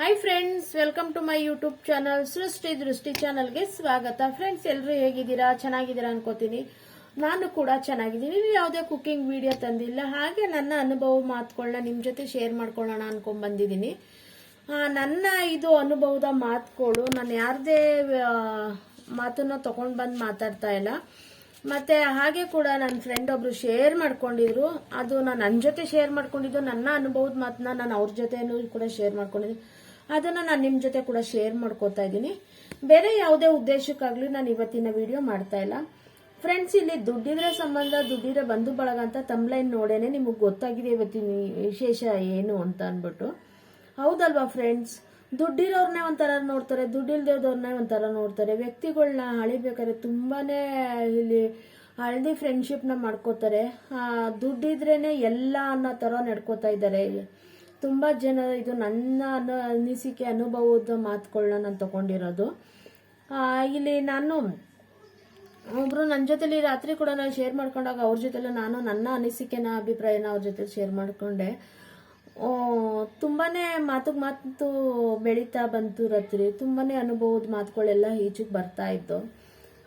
Hi friends welcome to my YouTube channel Srishti Drishti ಚಾನಲ್ಗೆ ಸ್ವಾಗತ. Friends ಎಲ್ಲರೂ ಹೇಗಿದ್ದೀರಾ? ಚೆನ್ನಾಗಿದ್ದೀರಾ ಅನ್ಕೋತೀನಿ. ನಾನು ಕೂಡ ಚೆನ್ನಾಗಿದ್ದೀನಿ. ನೀವು ಯಾವುದೇ ಕುಕ್ಕಿಂಗ್ ವಿಡಿಯೋ ತಂದಿಲ್ಲ, ಹಾಗೆ ನನ್ನ ಅನುಭವ ಮಾತುಗಳನ್ನ ನಿಮ್ಮ ಜೊತೆ ಶೇರ್ ಮಾಡ್ಕೊಳ್ಳೋಣ ಅನ್ಕೊಂಡ್ ಬಂದಿದ್ದೀನಿ ನನ್ನ ಇದು ಅನುಭವದ ಮಾತುಗಳು ನಾನು ಯಾರದೇ ಮಾತನ್ನ ತಗೊಂಡ್ ಬಂದು ಮಾತಾಡ್ತಾ ಇಲ್ಲ. ಮತ್ತೆ ಹಾಗೆ ಕೂಡ ನನ್ನ ಫ್ರೆಂಡ್ ಒಬ್ರು ಶೇರ್ ಮಾಡ್ಕೊಂಡಿದ್ರು. ಅದು ನಾನು ನನ್ನ ಜೊತೆ ಶೇರ್ ಮಾಡ್ಕೊಂಡಿದ್ದು, ನನ್ನ ಅನುಭವದ ಮಾತನ್ನ ನಾನು ಅವ್ರ ಜೊತೆನೂ ಕೂಡ ಶೇರ್ ಮಾಡ್ಕೊಂಡಿದ್ದೀನಿ. ಅದನ್ನ ನಾನು ನಿಮ್ಮ ಜೊತೆ ಕೂಡ ಶೇರ್ ಮಾಡ್ಕೋತಾ ಇದ್ದೀನಿ. ಬೇರೆ ಯಾವುದೇ ಉದ್ದೇಶಕ್ಕಾಗ್ಲಿ ನಾನು ಇವತ್ತಿನ ವಿಡಿಯೋ ಮಾಡ್ತಾ ಇಲ್ಲ. ಫ್ರೆಂಡ್ಸ್ ಇಲ್ಲಿ ದುಡ್ಡಿದ್ರೆ ಸಂಬಂಧ, ದುಡ್ಡಿದ್ರೆ ಬಂಧು ಬಳಗ ಅಂತ ತಮ್ಲೈನ್ ನೋಡೇನೆ ನಿಮಗೆ ಗೊತ್ತಾಗಿದೆ ಇವತ್ತಿನ ವಿಶೇಷ ಏನು ಅಂತ ಅಂದ್ಬಿಟ್ಟು. ಹೌದಲ್ವಾ ಫ್ರೆಂಡ್ಸ್ ದುಡ್ಡಿರೋರ್ನೇ ಒಂಥರ ನೋಡ್ತಾರೆ ದುಡ್ಡಿಲ್ದೇವ್ರನ್ನೇ ಒಂಥರ ನೋಡ್ತಾರೆ. ವ್ಯಕ್ತಿಗಳನ್ನ ಅಳಿಬೇಕಾದ್ರೆ ತುಂಬಾನೇ ಇಲ್ಲಿ ಹಳದಿ ಫ್ರೆಂಡ್ಶಿಪ್ನ ಮಾಡ್ಕೋತಾರೆ. ದುಡ್ಡಿದ್ರೇ ದುಡ್ಡಿದ್ರೇನೆ ಎಲ್ಲ ಅನ್ನೋ ಥರ ನಡ್ಕೋತಾ ಇದ್ದಾರೆ ತುಂಬಾ ಜನ ಇದು ನನ್ನ ಅನ, ಅನಿಸಿಕೆ, ಅನುಭವದ ಮಾತುಗಳನ್ನ ನಾನು ತಗೊಂಡಿರೋದು. ಇಲ್ಲಿ ನಾನು ಒಬ್ಬರು ನನ್ನ ಜೊತೆಲಿ ರಾತ್ರಿ ಕೂಡ ನಾನು ಶೇರ್ ಮಾಡ್ಕೊಂಡಾಗ ಅವ್ರ ಜೊತೆಲೂ ನಾನು ನನ್ನ ಅನಿಸಿಕೆನ, ಅಭಿಪ್ರಾಯನ ಅವ್ರ ಜೊತೆ ಶೇರ್ ಮಾಡಿಕೊಂಡೆ. ತುಂಬಾ ಮಾತುಗೆ ಮಾತು ಬೆಳೀತಾ ಬಂತು ರಾತ್ರಿ. ತುಂಬಾ ಅನುಭವದ ಮಾತುಗಳೆಲ್ಲ ಈಚೆಗೆ ಬರ್ತಾ ಇತ್ತು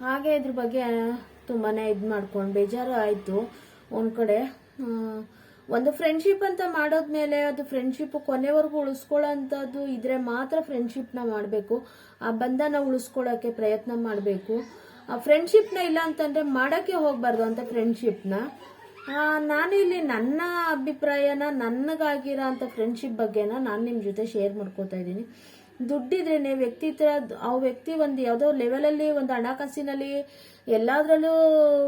ಹಾಗೆ ಇದ್ರ ಬಗ್ಗೆ ತುಂಬಾ ಇದು ಮಾಡ್ಕೊಂಡು ಬೇಜಾರು ಆಯಿತು ಒಂದು ಕಡೆ. ಒಂದು ಫ್ರೆಂಡ್ಶಿಪ್ ಅಂತ ಮಾಡೋದ್ಮೇಲೆ ಅದು ಫ್ರೆಂಡ್ಶಿಪ್ ಕೊನೆವರೆಗೂ ಉಳಿಸ್ಕೊಳ್ಳೋಂಥದ್ದು ಇದ್ರೆ ಮಾತ್ರ ಫ್ರೆಂಡ್ಶಿಪ್ನ ಮಾಡಬೇಕು. ಆ ಬಂಧನ ಉಳಿಸ್ಕೊಳ್ಳೋಕ್ಕೆ ಪ್ರಯತ್ನ ಮಾಡಬೇಕು. ಆ ಫ್ರೆಂಡ್ಶಿಪ್ನ ಇಲ್ಲ ಅಂತಂದರೆ ಮಾಡೋಕ್ಕೆ ಹೋಗ್ಬಾರ್ದು ಅಂತ ಫ್ರೆಂಡ್ಶಿಪ್ನ ನಾನು ಇಲ್ಲಿ ನನ್ನ ಅಭಿಪ್ರಾಯನ, ನನಗಾಗಿರೋ ಅಂಥ ಫ್ರೆಂಡ್ಶಿಪ್ ಬಗ್ಗೆನ ನಾನು ನಿಮ್ಮ ಜೊತೆ ಶೇರ್ ಮಾಡ್ಕೋತಾ ಇದ್ದೀನಿ. ದುಡ್ಡಿದ್ರೇನೆ ವ್ಯಕ್ತಿ ತರ, ಆ ವ್ಯಕ್ತಿ ಒಂದು ಯಾವುದೋ ಲೆವೆಲಲ್ಲಿ ಒಂದು ಹಣಕಾಸಿನಲ್ಲಿ ಎಲ್ಲಾದ್ರಲ್ಲೂ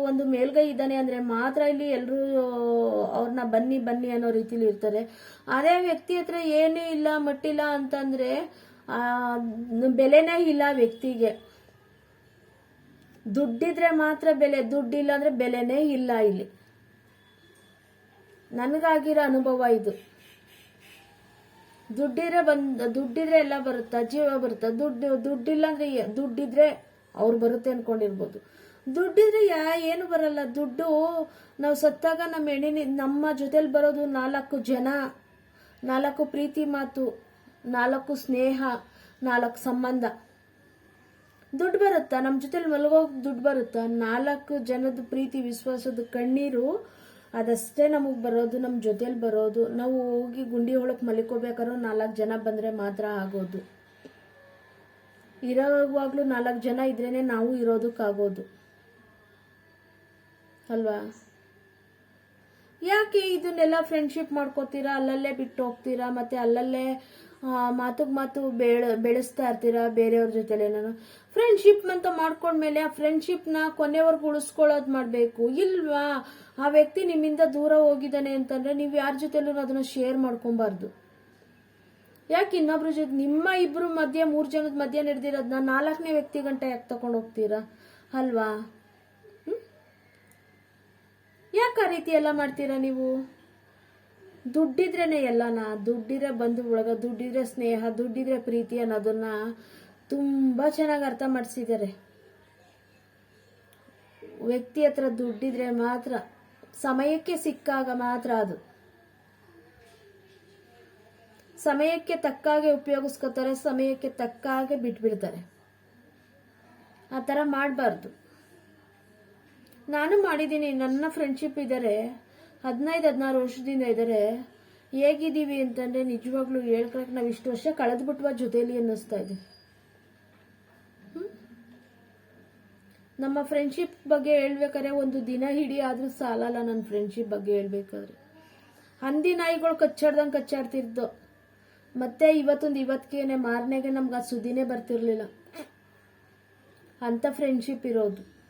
ಒಂದು ಮೇಲ್ಗೈ ಇದ್ದಾನೆ ಅಂದ್ರೆ ಮಾತ್ರ ಇಲ್ಲಿ ಎಲ್ಲರೂ ಅವ್ರನ್ನ ಬನ್ನಿ ಬನ್ನಿ ಅನ್ನೋ ರೀತಿಲಿ ಇರ್ತಾರೆ. ಅದೇ ವ್ಯಕ್ತಿ ಹತ್ರ ಏನೂ ಇಲ್ಲ, ಮಟ್ಟಿಲ್ಲ ಅಂತಂದ್ರೆ ಬೆಲೆನೇ ಇಲ್ಲ ವ್ಯಕ್ತಿಗೆ. ದುಡ್ಡಿದ್ರೆ ಮಾತ್ರ ಬೆಲೆ, ದುಡ್ಡಿಲ್ಲ ಅಂದರೆ ಬೆಲೆನೇ ಇಲ್ಲ ಇಲ್ಲಿ. ನನಗಾಗಿರೋ ಅನುಭವ ಇದು. ದುಡ್ಡಿದ್ರೆ ಬಂದ್, ದುಡ್ಡಿದ್ರೆ ಎಲ್ಲ ಬರುತ್ತಾ? ಜೀವ ಬರುತ್ತೆ? ದುಡ್ಡು ದುಡ್ಡಿಲ್ಲ ಅಂದ್ರೆ ದುಡ್ಡಿದ್ರೆ ಅವ್ರು ಬರುತ್ತೆ ಅನ್ಕೊಂಡಿರ್ಬೋದು. ದುಡ್ಡಿದ್ರೆ ಯಾ, ಏನು ಬರಲ್ಲ. ದುಡ್ಡು ನಾವು ಸತ್ತಾಗ ನಮ್ಮ ಹೆಣ್ಣಿನ, ನಮ್ಮ ಜೊತೆಲಿ ಬರೋದು ನಾಲ್ಕು ಜನ. ನಾಲ್ಕು ಪ್ರೀತಿ ಮಾತು, ನಾಲ್ಕು ಸ್ನೇಹ, ನಾಲ್ಕು ಸಂಬಂಧ. ದುಡ್ಡು ಬರುತ್ತಾ? ನಮ್ಮ ಜೊತೆಲಿ ಮಲಗೋಗಿ ದುಡ್ಡು ಬರುತ್ತಾ? ನಾಲ್ಕು ಜನದ ಪ್ರೀತಿ, ವಿಶ್ವಾಸದ ಕಣ್ಣೀರು ಅದಷ್ಟೇ ನಮಗೆ ಬರೋದು ನಮ್ಮ ಜೊತೆಲಿ ಬರೋದು. ನಾವು ಹೋಗಿ ಗುಂಡಿ ಒಳಗೆ ಮಲಿಕೋಬೇಕಾದ್ರೂ ನಾಲ್ಕು ಜನ ಬಂದರೆ ಮಾತ್ರ ಆಗೋದು. ಇರೋವಾಗಲೂ ನಾಲ್ಕು ಜನ ಇದ್ರೇನೆ ನಾವು ಇರೋದಕ್ಕಾಗೋದು. ಅಲ್ವಾ? ಯಾಕೆ ಇದನ್ನೆಲ್ಲ ಫ್ರೆಂಡ್ಶಿಪ್ ಮಾಡ್ಕೋತೀರಾ? ಅಲ್ಲಲ್ಲೇ ಬಿಟ್ಟು ಹೋಗ್ತೀರಾ? ಮತ್ತೆ ಅಲ್ಲಲ್ಲೇ ಮಾತುಗ್ ಮಾತು ಬೆಳ, ಬೆಳೆಸ್ತಾ ಇರ್ತೀರಾ ಬೇರೆಯವ್ರ ಜೊತೆಲೆ ನಾನು ಫ್ರೆಂಡ್ಶಿಪ್ ಅಂತ ಮಾಡ್ಕೊಂಡ್ಮೇಲೆ ಆ ಫ್ರೆಂಡ್ಶಿಪ್ನ ಕೊನೆವರೆಗೂ ಉಳಿಸ್ಕೊಳ್ಳೋದು ಮಾಡಬೇಕು. ಇಲ್ವಾ? ಆ ವ್ಯಕ್ತಿ ನಿಮ್ಮಿಂದ ದೂರ ಹೋಗಿದ್ದಾನೆ ಅಂತಂದ್ರೆ ನೀವು ಯಾರ ಜೊತೆಲೂ ಅದನ್ನ ಶೇರ್ ಮಾಡ್ಕೊಬಾರ್ದು. ಯಾಕೆ ಇನ್ನೊಬ್ರ ಜೊತೆ ನಿಮ್ಮ ಇಬ್ರು ಮಧ್ಯೆ, ಮೂರು ಜನದ ಮಧ್ಯೆ ನಡೆದಿರೋದನ್ನ ನಾಲ್ಕನೇ ವ್ಯಕ್ತಿ ಗಂಟೆ ಯಾಕೆ ತಗೊಂಡು ಹೋಗ್ತೀರಾ? ಅಲ್ವಾ? ಯಾಕೆ ಆ ರೀತಿ ಎಲ್ಲ ಮಾಡ್ತೀರಾ ನೀವು? ದುಡ್ಡಿದ್ರೇನೆ ಎಲ್ಲನ, ದುಡ್ಡಿದ್ರೆ ಬಂಧು ಒಳಗ ದುಡ್ಡಿದ್ರೆ ಸ್ನೇಹ, ದುಡ್ಡಿದ್ರೆ ಪ್ರೀತಿ ಅನ್ನೋದನ್ನ ತುಂಬಾ ಚೆನ್ನಾಗಿ ಅರ್ಥ ಮಾಡಿಸಿದ್ದಾರೆ. ವ್ಯಕ್ತಿ ಹತ್ರ ದುಡ್ಡಿದ್ರೆ ಮಾತ್ರ, ಸಮಯಕ್ಕೆ ಸಿಕ್ಕಾಗ ಮಾತ್ರ ಅದು. ಸಮಯಕ್ಕೆ ತಕ್ಕಾಗೆ ಉಪಯೋಗಿಸ್ಕೋತಾರೆ, ಸಮಯಕ್ಕೆ ತಕ್ಕಾಗೆ ಬಿಟ್ಬಿಡ್ತಾರೆ. ಆ ಥರ ಮಾಡಬಾರ್ದು. ನಾನು ಮಾಡಿದ್ದೀನಿ, ನನ್ನ ಫ್ರೆಂಡ್ಶಿಪ್ ಇದ್ದಾರೆ ಹದಿನೈದು, ಹದಿನಾರು ವರ್ಷದಿಂದ ಇದ್ದಾರೆ ಹೇಗಿದ್ದೀವಿ ಅಂತಂದ್ರೆ ನಿಜವಾಗ್ಲೂ ಹೇಳ್ಕೊಳಕ್ಕೆ ನಾವು ಇಷ್ಟು ವರ್ಷ ಕಳೆದ್ಬಿಟ್ವ ಜೊತೆಲಿ ಅನ್ನಿಸ್ತಾ ಇದೆ. ನಮ್ಮ ಫ್ರೆಂಡ್ಶಿಪ್ ಬಗ್ಗೆ ಹೇಳ್ಬೇಕಾದ್ರೆ ಒಂದು ದಿನ ಹಿಡಿ ಆದ್ರೂ ಸಾಲಲ್ಲ ನನ್ನ ಫ್ರೆಂಡ್ಶಿಪ್ ಬಗ್ಗೆ ಹೇಳ್ಬೇಕಾದ್ರೆ. ಹಂದಿ ನಾಯಿಗಳು ಕಚ್ಚಾಡ್ದಂಗೆ ಕಚ್ಚಾಡ್ತಿದ್ದು ಮತ್ತೆ ಇವತ್ತೊಂದು ಇವತ್ತಿಗೆನೆ ಮಾರನೆಗೆ ನಮ್ಗೆ ಆ ಸುದ್ದಿನೇ ಬರ್ತಿರ್ಲಿಲ್ಲ. ಅಂತ ಫ್ರೆಂಡ್ಶಿಪ್ ಇರೋದು.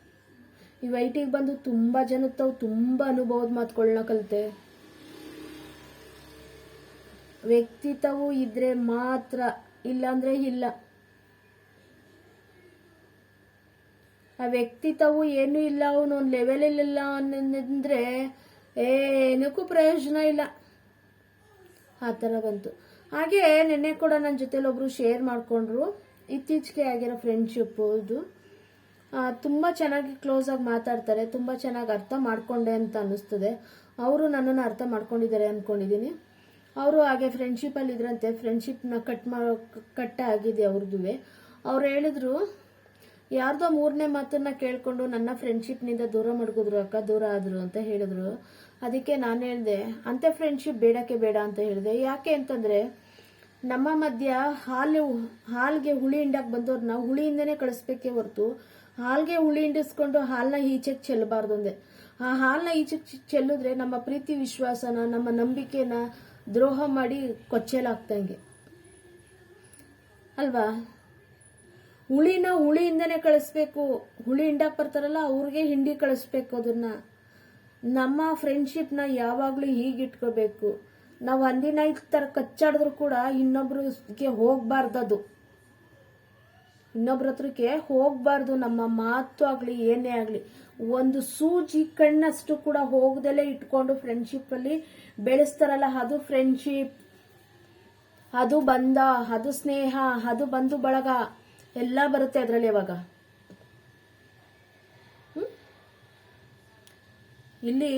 ಈ ವೈಟಿಗೆ ಬಂದು ತುಂಬಾ ಜನ ತಾವು ತುಂಬಾ ಅನುಭವದ ಮಾತುಗಳನ್ನ ಕಲಿತೆ. ವ್ಯಕ್ತಿತ್ವವು ಇದ್ರೆ ಮಾತ್ರ ಇಲ್ಲಾಂದ್ರೆ ಇಲ್ಲ. ಆ ವ್ಯಕ್ತಿತ್ವವು ಏನೂ ಇಲ್ಲ ಅವನು ಒಂದು ಲೆವೆಲ್ ಇಲ್ಲ ಅಂದ್ರೆ ಏನಕ್ಕೂ ಪ್ರಯೋಜನ ಇಲ್ಲ. ಆ ಥರ ಬಂತು. ಹಾಗೆ ನಿನ್ನೆ ಕೂಡ ನನ್ನ ಜೊತೆಲಿ ಒಬ್ರು ಶೇರ್ ಮಾಡ್ಕೊಂಡ್ರು. ಇತ್ತೀಚೆಗೆ ಆಗಿರೋ ಫ್ರೆಂಡ್ಶಿಪ್ ಆ, ತುಂಬ ಚೆನ್ನಾಗಿ ಕ್ಲೋಸ್ ಆಗಿ ಮಾತಾಡ್ತಾರೆ, ತುಂಬ ಚೆನ್ನಾಗಿ ಅರ್ಥ ಮಾಡ್ಕೊಂಡೆ ಅಂತ ಅನ್ನಿಸ್ತದೆ. ಅವರು ನನ್ನನ್ನು ಅರ್ಥ ಮಾಡ್ಕೊಂಡಿದ್ದಾರೆ ಅಂದ್ಕೊಂಡಿದ್ದೀನಿ ಅವರು ಹಾಗೆ ಫ್ರೆಂಡ್ಶಿಪ್ಪಲ್ಲಿ ಇದ್ರಂತೆ ನ ಕಟ್ ಮಾಡೋ ಕಟ್ ಆಗಿದೆ ಅವ್ರದ್ದು ಅವ್ರು ಹೇಳಿದ್ರು, ಯಾರ್ದೋ ಮೂರನೇ ಮಾತನ್ನ ಕೇಳ್ಕೊಂಡು ನನ್ನ ಫ್ರೆಂಡ್ಶಿಪ್ನಿಂದ ದೂರ ಮಡಗಿದ್ರು ಅಕ್ಕ, ದೂರ ಆದ್ರು ಅಂತ ಹೇಳಿದ್ರು. ಅದಕ್ಕೆ ನಾನು ಹೇಳ್ದೆ, ಅಂತ ಫ್ರೆಂಡ್ಶಿಪ್ ಬೇಡಕ್ಕೆ ಬೇಡ ಅಂತ ಹೇಳಿದೆ. ಯಾಕೆ ಅಂತಂದ್ರೆ ನಮ್ಮ ಮಧ್ಯ ಹಾಲು, ಹಾಲ್ಗೆ ಹುಳಿ ಹಿಂಡಕ್ ಬಂದವ್ರನ್ನ ಹುಳಿಯಿಂದನೇ ಕಳಿಸ್ಬೇಕೇ ಹೊರತು ಹಾಲ್ಗೆ ಹುಳಿ ಹಿಂಡಿಸ್ಕೊಂಡು ಹಾಲ್ನ ಈಚೆಗೆ ಚೆಲ್ಲಬಾರ್ದು ಅಂದೆ. ಆ ಹಾಲ್ನ ಈಚೆಗೆ ಚೆಲ್ಲಿದ್ರೆ ನಮ್ಮ ಪ್ರೀತಿ ವಿಶ್ವಾಸನ, ನಮ್ಮ ನಂಬಿಕೆನ ದ್ರೋಹ ಮಾಡಿ ಕೊಚ್ಚೆಲಾಗ್ತಂಗೆ ಅಲ್ವಾ? ಹುಳಿನ ಹುಳಿಯಿಂದನೇ ಕಳಿಸ್ಬೇಕು. ಹುಳಿ ಹಿಂಡಕ್ ಬರ್ತಾರಲ್ಲ, ಅವ್ರಿಗೆ ಹಿಂಡಿ ಕಳಿಸ್ಬೇಕು ಅದನ್ನ. ನಮ್ಮ ಫ್ರೆಂಡ್ಶಿಪ್ನ ಯಾವಾಗಲೂ ಹೀಗಿಟ್ಕೋಬೇಕು. ನಾವು ಹಂದಿನ ತರ ಕಚ್ಚಾಡಿದ್ರು ಕೂಡ ಇನ್ನೊಬ್ರಿಗೆ ಹೋಗ್ಬಾರ್ದದು. ಇನ್ನೊಬ್ರ ಹತ್ರಕ್ಕೆ ಹೋಗ್ಬಾರ್ದು, ನಮ್ಮ ಮಾತು ಆಗ್ಲಿ, ಏನೇ ಆಗ್ಲಿ. ಒಂದು ಸೂಜಿ ಕಣ್ಣಷ್ಟು ಕೂಡ ಹೋಗದಲ್ಲೇ ಇಟ್ಕೊಂಡು ಫ್ರೆಂಡ್ಶಿಪ್ ಅಲ್ಲಿ ಬೆಳೆಸ್ತಾರಲ್ಲ, ಅದು ಫ್ರೆಂಡ್ಶಿಪ್ ಅದು ಬಂದ, ಅದು ಸ್ನೇಹ, ಅದು ಬಂಧು ಬಳಗ. ಎಲ್ಲ ಬರುತ್ತೆ ಅದರಲ್ಲಿ ಅವಾಗ ಇಲ್ಲಿ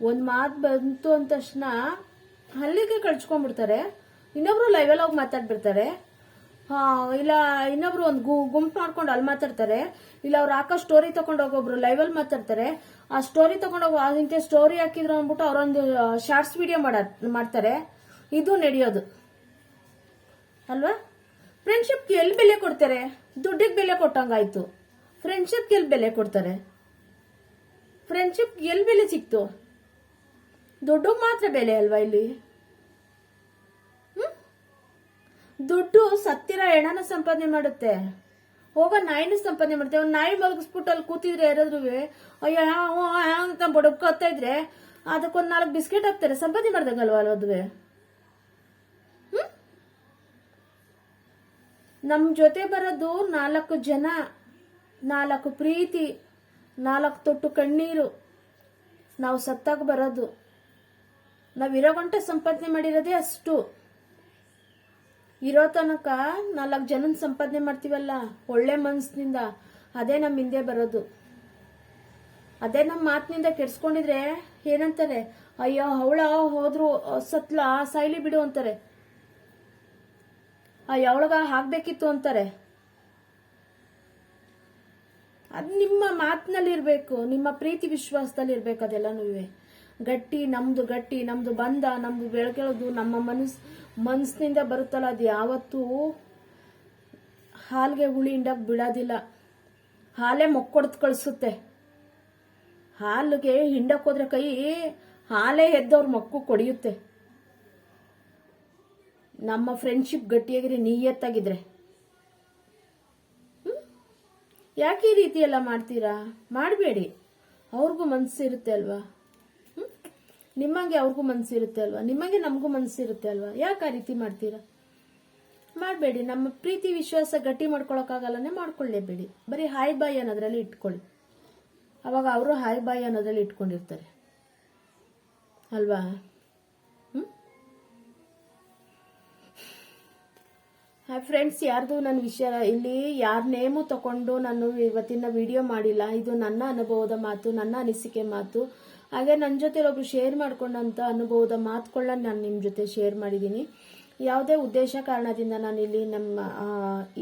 ಒಂದ್ ಮಾತು ಬಂತು ಅಂದ ತಕ್ಷಣ ಅಲ್ಲಿಗೆ ಕಳ್ಸ್ಕೊಂಡ್ಬಿಡ್ತಾರೆ. ಇನ್ನೊಬ್ರು ಲೈವಲ್ಲಿ ಹೋಗಿ ಮಾತಾಡ್ಬಿಡ್ತಾರೆ. ಇಲ್ಲ, ಇನ್ನೊಬ್ರು ಒಂದು ಗುಂಪು ಮಾಡ್ಕೊಂಡು ಅಲ್ಲಿ ಮಾತಾಡ್ತಾರೆ. ಇಲ್ಲ, ಅವ್ರು ಹಾಕೋ ಸ್ಟೋರಿ ತಗೊಂಡು ಹೋಗೊಬ್ರು ಲೈವಲ್ಲಿ ಮಾತಾಡ್ತಾರೆ. ಆ ಸ್ಟೋರಿ ತಗೊಂಡೋಗಿ ಅದಕ್ಕೆ ಸ್ಟೋರಿ ಹಾಕಿದ್ರು ಅಂದ್ಬಿಟ್ಟು ಅವರೊಂದು ಶಾರ್ಟ್ಸ್ ವಿಡಿಯೋ ಮಾಡ, ಮಾಡ್ತಾರೆ. ಇದು ನಡೆಯೋದು. ಅಲ್ವಾ? ಫ್ರೆಂಡ್ಶಿಪ್ಗೆ ಎಲ್ಲಿ ಬೆಲೆ ಕೊಡ್ತಾರೆ? ದುಡ್ಡಿಗೆ ಬೆಲೆ ಕೊಟ್ಟಂಗಾಯ್ತು. ಫ್ರೆಂಡ್ಶಿಪ್ಗೆ ಎಲ್ಲಿ ಬೆಲೆ ಕೊಡ್ತಾರೆ? ಫ್ರೆಂಡ್ಶಿಪ್ಗೆ ಎಲ್ಲಿ ಬೆಲೆ ಸಿಕ್ತು? ದುಡ್ಡು ಮಾತ್ರ ಬೆಲೆ ಅಲ್ವಾ ಇಲ್ಲಿ? ದುಡ್ಡು ಸತ್ತಿರ ಹೆಣನ ಸಂಪಾದನೆ ಮಾಡುತ್ತೆ. ಹೋಗ ನಾಯಿನ ಸಂಪಾದನೆ ಮಾಡುತ್ತೆ. ಒಂದು ನಾಯಿ ಮಲಗಿಸ್ಬಿಟ್ಟು ಅಲ್ಲಿ ಕೂತಿದ್ರೆ ಯಾರಾದ್ರೂ ಅಯ್ಯೋ ಅಂತ ಬಡಬ್ಕೊತ್ತಾ ಇದ್ರೆ ಅದಕ್ಕೊಂದು ನಾಲ್ಕು ಬಿಸ್ಕೆಟ್ ಹಾಕ್ತಾರೆ. ಸಂಪಾದನೆ ಮಾಡ್ದಂಗಲ್ವಾ ಅಲ್ವದ್ವೆ ನಮ್ಮ ಜೊತೆ ಬರೋದು ನಾಲ್ಕು ಜನ, ನಾಲ್ಕು ಪ್ರೀತಿ, ನಾಲ್ಕು ತೊಟ್ಟು ಕಣ್ಣೀರು. ನಾವು ಸತ್ತಾಗ ಬರೋದು. ನಾವು ಇರೋ ಗಂಟೆ ಸಂಪಾದನೆ ಮಾಡಿರೋದೇ ಅಷ್ಟು. ಇರೋ ತನಕ ನಾಲ್ಕು ಜನನ ಸಂಪಾದನೆ ಮಾಡ್ತೀವಲ್ಲ, ಒಳ್ಳೆ ಮನಸ್ಸಿನಿಂದ ಅದೇ ನಮ್ಮ ಹಿಂದೆ ಬರೋದು. ಅದೇ ನಮ್ಮ ಮಾತಿನಿಂದ ಕೆಡ್ಸ್ಕೊಂಡಿದ್ರೆ ಏನಂತಾರೆ, ಅಯ್ಯೋ, ಅವಳ ಹೋದ್ರು ಸತ್ಲ ಸಾಯ್ಲಿ ಬಿಡು ಅಂತಾರೆ. ಆ ಅವಳಗ ಹಾಕ್ಬೇಕಿತ್ತು ಅಂತಾರೆ. ಅದ್ ನಿಮ್ಮ ಮಾತಿನಲ್ಲಿ ಇರ್ಬೇಕು ನಿಮ್ಮ ಪ್ರೀತಿ ವಿಶ್ವಾಸದಲ್ಲಿ ಇರ್ಬೇಕು ಅದೆಲ್ಲನೂ ಗಟ್ಟಿ, ನಮ್ದು ಗಟ್ಟಿ, ನಮ್ದು ಬಂದ, ನಮ್ದು ಬೆಳಕೆಳೋದು ನಮ್ಮ ಮನಸ್, ಮನಸ್ಸಿನಿಂದ ಬರುತ್ತಲ್ಲ, ಅದು ಯಾವತ್ತೂ ಹಾಲ್ಗೆ ಹುಳಿ ಹಿಂಡಕ್ ಬಿಡೋದಿಲ್ಲ. ಹಾಲೇ ಮೊಕ್ಕೊಡ್ದು ಕಳಿಸುತ್ತೆ. ಹಾಲಿಗೆ ಹಿಂಡಕ್ ಹೋದ್ರೆ ಕೈ ಹಾಲೇ ಎದ್ದವ್ರ ಮಕ್ಕು ಕೊಡಿಯುತ್ತೆ. ನಮ್ಮ ಫ್ರೆಂಡ್ಶಿಪ್ ಗಟ್ಟಿಯಾಗಿರಿ ನೀಯತ್ತಾಗಿದ್ರೆ? ಯಾಕೆ ಈ ರೀತಿ ಎಲ್ಲ ಮಾಡ್ತೀರಾ? ಮಾಡಬೇಡಿ. ಅವ್ರಿಗೂ ಮನಸ್ಸಿರುತ್ತೆ ಅಲ್ವಾ? ನಿಮ್ಮಂಗೆ ಅವ್ರಿಗೂ ಮನಸ್ಸಿರುತ್ತೆ ಅಲ್ವಾ? ನಿಮ್ಮಂಗೆ ನಮಗೂ ಮನಸ್ಸಿರುತ್ತೆ ಅಲ್ವಾ? ಯಾಕೆ ಆ ರೀತಿ ಮಾಡ್ತೀರಾ? ಮಾಡಬೇಡಿ. ನಮ್ಮ ಪ್ರೀತಿ, ವಿಶ್ವಾಸ ಗಟ್ಟಿ ಮಾಡ್ಕೊಳಕ್ಕಾಗಲ್ಲನೆ ಮಾಡ್ಕೊಳ್ಳೇಬೇಡಿ. ಬರೀ ಹಾಯ್ ಬಾಯ್ ಅನ್ನೋದ್ರಲ್ಲಿ ಇಟ್ಕೊಳ್ಳಿ. ಅವಾಗ ಅವರು ಹಾಯ್ ಬಾಯ್ ಅನ್ನೋದ್ರಲ್ಲಿ ಇಟ್ಕೊಂಡಿರ್ತಾರೆ. ಅಲ್ವಾ? ಫ್ರೆಂಡ್ಸ್, ಯಾರ್ದು ನನ್ನ ವಿಷಯ? ಇಲ್ಲಿ ಯಾರ ನೇಮು ತಗೊಂಡು ನಾನು ಇವತ್ತಿನ ವಿಡಿಯೋ ಮಾಡಿಲ್ಲ. ಇದು ನನ್ನ ಅನುಭವದ ಮಾತು, ನನ್ನ ಅನಿಸಿಕೆ ಮಾತು. ಹಾಗೆ ನನ್ನ ಜೊತೆ ಒಬ್ರು ಶೇರ್ ಮಾಡ್ಕೊಂಡಂತ ಅನುಭವದ ಮಾತುಗಳನ್ನ ನಾನು ನಿಮ್ಮ ಜೊತೆ ಶೇರ್ ಮಾಡಿದ್ದೀನಿ ಯಾವುದೇ ಉದ್ದೇಶ ಕಾರಣದಿಂದ ನಾನು ಇಲ್ಲಿ ನಮ್ಮ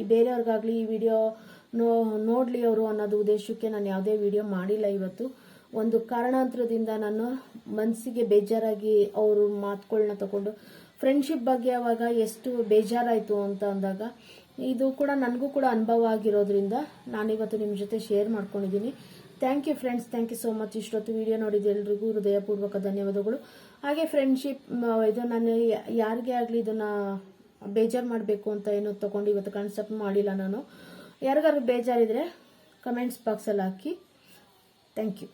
ಈ ಬೇರೆಯವ್ರಿಗಾಗಲಿ ಈ ವಿಡಿಯೋ ನೋ, ನೋಡಲಿ ಅವರು ಅನ್ನೋದು ಉದ್ದೇಶಕ್ಕೆ ನಾನು ಯಾವುದೇ ವಿಡಿಯೋ ಮಾಡಿಲ್ಲ ಇವತ್ತು. ಒಂದು ಕಾರಣಾಂತರದಿಂದ ನಾನು ಮನಸ್ಸಿಗೆ ಬೇಜಾರಾಗಿ ಅವರು ಮಾತುಗಳನ್ನ ತಗೊಂಡು ಫ್ರೆಂಡ್ಶಿಪ್ ಬಗ್ಗೆ ಅವಾಗ ಎಷ್ಟು ಬೇಜಾರಾಯಿತು ಅಂತ ಅಂದಾಗ, ಇದು ಕೂಡ ನನಗೂ ಕೂಡ ಅನುಭವ ಆಗಿರೋದ್ರಿಂದ ನಾನಿವತ್ತು ನಿಮ್ಮ ಜೊತೆ ಶೇರ್ ಮಾಡ್ಕೊಂಡಿದ್ದೀನಿ thank you friends thank you so much ಇಷ್ಟೊತ್ತು ವಿಡಿಯೋ ನೋಡಿದ ಎಲ್ರಿಗೂ ಹೃದಯಪೂರ್ವಕ ಧನ್ಯವಾದಗಳು. ಹಾಗೆ ಫ್ರೆಂಡ್ಶಿಪ್ ಇದು ನಾನು ಯಾರಿಗೆ ಆಗಲಿ ಇದನ್ನು ಬೇಜಾರು ಮಾಡಬೇಕು ಅಂತ ಏನು ತಗೊಂಡು ಇವತ್ತು ಕನ್ಸೆಪ್ಟ್ ಮಾಡಿಲ್ಲ ನಾನು. ಯಾರಿಗಾದ್ರು ಬೇಜಾರಿದ್ರೆ ಕಮೆಂಟ್ಸ್ ಬಾಕ್ಸಲ್ಲಿ ಹಾಕಿ. Thank you